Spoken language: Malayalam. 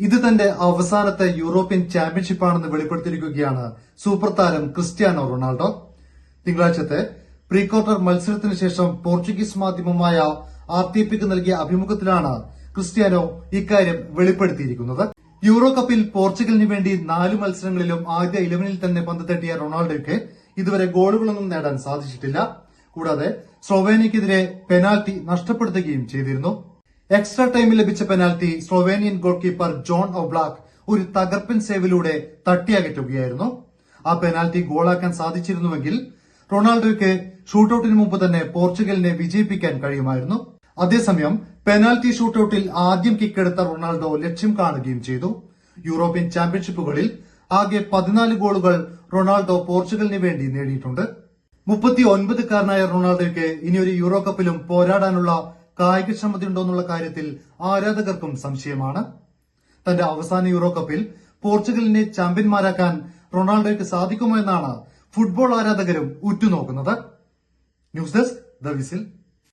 ഇത് തന്റെ അവസാനത്തെ യൂറോപ്യൻ ചാമ്പ്യൻഷിപ്പാണെന്ന് വെളിപ്പെടുത്തിയിരിക്കുകയാണ് സൂപ്പർ താരം ക്രിസ്ത്യാനോ റൊണാൾഡോ. തിങ്കളാഴ്ചത്തെ പ്രീ ക്വാർട്ടർ മത്സരത്തിന് ശേഷം പോർച്ചുഗീസ് മാധ്യമമായ ആർ ടി പിക്ക് നൽകിയ അഭിമുഖത്തിലാണ് ക്രിസ്ത്യാനോ ഇക്കാര്യം വെളിപ്പെടുത്തിയിരിക്കുന്നത്. യൂറോ കപ്പിൽ പോർച്ചുഗലിന് വേണ്ടി നാല് മത്സരങ്ങളിലും ആദ്യ ഇലവനിൽ തന്നെ പന്ത് തട്ടിയ റൊണാൾഡോയ്ക്ക് ഇതുവരെ ഗോളുകളൊന്നും നേടാൻ സാധിച്ചിട്ടില്ല. കൂടാതെ സ്ലോവേനിയക്കെതിരെ പെനാൽറ്റി നഷ്ടപ്പെടുത്തുകയും ചെയ്തിരുന്നു. എക്സ്ട്രാ ടൈമിൽ ലഭിച്ച penalty Slovenian goalkeeper Jan Oblak ഒരു തകർപ്പൻ സേവിലൂടെ തട്ടിയകറ്റുകയായിരുന്നു. ആ പെനാൽറ്റി ഗോളാക്കാൻ സാധിച്ചിരുന്നുവെങ്കിൽ റൊണാൾഡോയ്ക്ക് ഷൂട്ടൌട്ടിന് മുമ്പ് തന്നെ പോർച്ചുഗലിനെ വിജയിപ്പിക്കാൻ കഴിയുമായിരുന്നു. അതേസമയം പെനാൽറ്റി ഷൂട്ടൌട്ടിൽ ആദ്യം കിക്കെടുത്ത റൊണാൾഡോ ലക്ഷ്യം കാണുകയും ചെയ്തു. യൂറോപ്യൻ ചാമ്പ്യൻഷിപ്പുകളിൽ ആകെ പതിനാല് ഗോളുകൾ റൊണാൾഡോ പോർച്ചുഗലിന് വേണ്ടി നേടിയിട്ടുണ്ട്. മുപ്പത്തി ഒൻപതുകാരനായ റൊണാൾഡോയ്ക്ക് ഇനിയൊരു യൂറോ കപ്പിലും പോരാടാനുള്ള കായികക്ഷമതയുണ്ടോന്നുള്ള കാര്യത്തിൽ ആരാധകർക്കും സംശയമാണ്. തന്റെ അവസാന യൂറോ കപ്പിൽ പോർച്ചുഗലിനെ ചാമ്പ്യന്മാരാക്കാൻ റൊണാൾഡോയ്ക്ക് സാധിക്കുമോ എന്നാണ് ഫുട്ബോൾ ആരാധകരും ഉറ്റുനോക്കുന്നത്. News desk the whistle.